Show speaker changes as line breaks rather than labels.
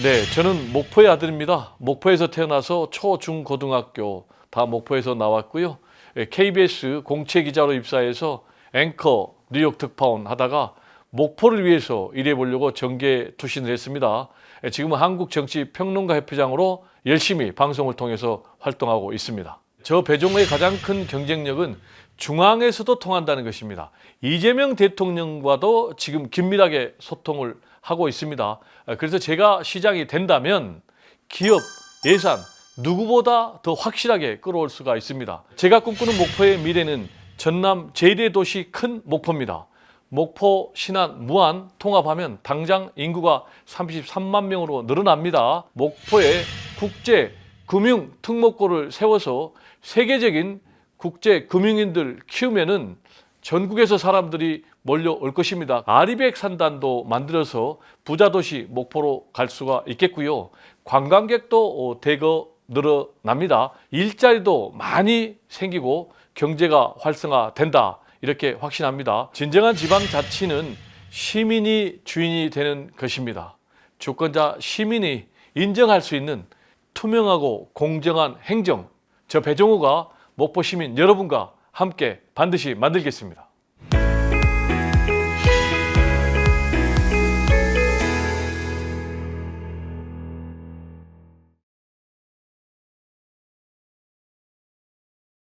네, 저는 목포의 아들입니다. 목포에서 태어나서 초, 중, 고등학교 다 목포에서 나왔고요. 예, KBS 공채 기자로 입사해서 앵커 뉴욕 특파원 하다가 목포를 위해서 일해 보려고 정계 투신을 했습니다. 예, 지금은 한국 정치 평론가 협회장으로 열심히 방송을 통해서 활동하고 있습니다. 저 배종의 가장 큰 경쟁력은 중앙에서도 통한다는 것입니다. 이재명 대통령과도 지금 긴밀하게 소통을 하고 있습니다. 아, 그래서 제가 시장이 된다면 기업, 예산 누구보다 더 확실하게 끌어올 수가 있습니다. 제가 꿈꾸는 목포의 미래는 전남 제1의 도시 큰 목포입니다. 목포, 신안, 무안 통합하면 당장 인구가 33만 명으로 늘어납니다. 목포에 국제 금융 특목고를 세워서 세계적인 국제 금융인들 키우면은 전국에서 사람들이 몰려올 것입니다. 아리백 산단도 만들어서 부자 도시 목포로 갈 수가 있겠고요. 관광객도 어, 대거 늘어납니다. 일자리도 많이 생기고 경제가 활성화된다. 이렇게 확신합니다. 진정한 지방 자치는 시민이 주인이 되는 것입니다. 주권자 시민이 인정할 수 있는 투명하고 공정한 행정. 저 배종우가 목포 시민 여러분과 함께 반드시 만들겠습니다.